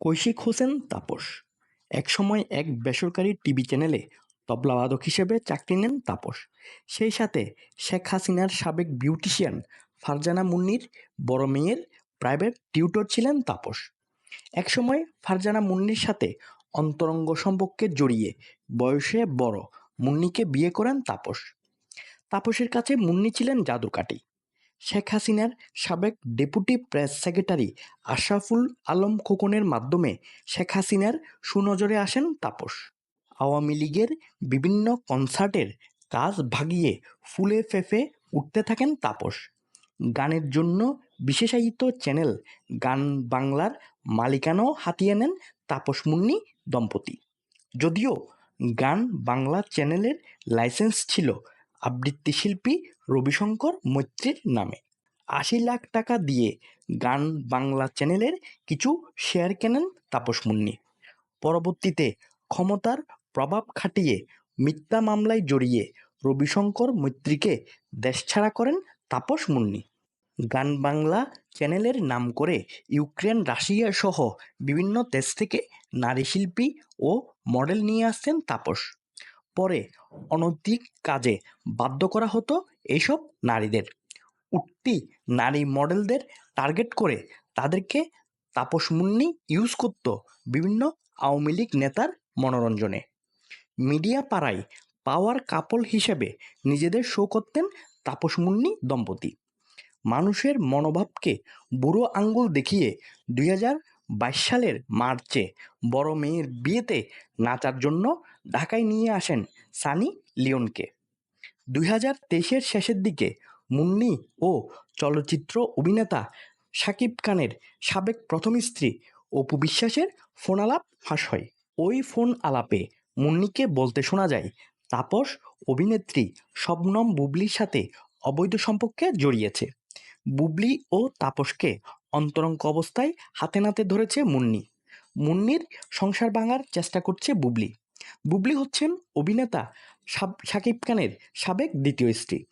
কৈশিক হোসেন তাপস। একসময় এক বেসরকারি টিভি চ্যানেলে তবলাবাদক হিসেবে চাকরি নেন তাপস। সেই সাথে শেখ হাসিনার সাবেক বিউটিশিয়ান ফারজানা মুন্নির বড় মেয়ের প্রাইভেট টিউটর ছিলেন তাপস। একসময় ফারজানা মুন্নির সাথে অন্তরঙ্গ সম্পর্কে জড়িয়ে বয়সে বড় মুন্নিকে বিয়ে করেন তাপস। তাপসের কাছে মুন্নি ছিলেন জাদুকাঠি। শেখ হাসিনার সাবেক deputy press secretary Ashraful Alam খোকনের মাধ্যমে শেখ হাসিনার সুনজরে আসেন তাপস। আওয়ামী লীগের বিভিন্ন কনসার্টের কাজ ভাগিয়ে ফুলে ফেঁপে উঠতে থাকেন তাপস। গানের জন্য বিশেষায়িত চ্যানেল গান বাংলার মালিকানাও হাতিয়ে নেন তাপস মুন্নি দম্পতি। যদিও গান বাংলা চ্যানেলের লাইসেন্স ছিল আবৃত্তি শিল্পী রবিশঙ্কর মৈত্রীর নামে। আশি লাখ টাকা দিয়ে গান বাংলা চ্যানেলের কিছু শেয়ার কেনেন তাপস মুন্নি। পরবর্তীতে ক্ষমতার প্রভাব খাটিয়ে মিথ্যা মামলায় জড়িয়ে রবিশঙ্কর মৈত্রীকে দেশছাড়া করেন তাপস মুন্নি। গান বাংলা চ্যানেলের নাম করে ইউক্রেন, রাশিয়া সহ বিভিন্ন দেশ থেকে নারী শিল্পী ও মডেল নিয়ে আসছেন তাপস। পরে অনৈতিক কাজে বাধ্য করা হতো এইসব নারীদের। উঠতি নারী মডেলদের টার্গেট করে তাদেরকে তাপস মুন্নি ইউজ করত বিভিন্ন আওয়ামী লীগ নেতার মনোরঞ্জনে। মিডিয়া পাড়ায় পাওয়ার কাপল হিসেবে নিজেদের শো করতেন তাপস মুন্নি দম্পতি। মানুষের মনোভাবকে বুড়ো আঙ্গুল দেখিয়ে দুই হাজার বাইশ সালের মার্চে বড় মেয়ের বিয়েতে নাচার জন্য ঢাকায় নিয়ে আসেন সানি লিওনকে। দুই হাজার তেইশের শেষের দিকে মুন্নি ও চলচ্চিত্র অভিনেতা শাকিব খানের সাবেক প্রথম স্ত্রী অপু বিশ্বাসের ফোন আলাপ ফাঁস হয়। ওই ফোন আলাপে মুন্নিকে বলতে শোনা যায়, তাপস অভিনেত্রী শবনম বুবলির সাথে অবৈধ সম্পর্কে জড়িয়েছে। বুবলি ও তাপসকে অন্তরঙ্গ অবস্থায় হাতে নাতে ধরেছে মুন্নি। মুন্নির সংসার ভাঙার চেষ্টা করছে বুবলি। বুবলি হচ্ছেন অভিনেতা শাকিব খানের সাবেক দ্বিতীয় স্ত্রী।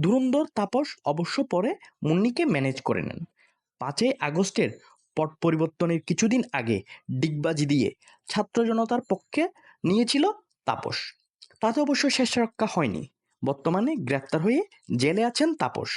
ধুরন্ধর তাপস অবশ্য পরে মুন্নিকে ম্যানেজ করে নেন। পাঁচই আগস্টের পট পরিবর্তনের কিছুদিন আগে ডিগবাজি দিয়ে ছাত্র জনতার পক্ষে নিয়েছিল তাপস। তাতে অবশ্য শেষ রক্ষা হয়নি। বর্তমানে গ্রেপ্তার হয়ে জেলে আছেন তাপস।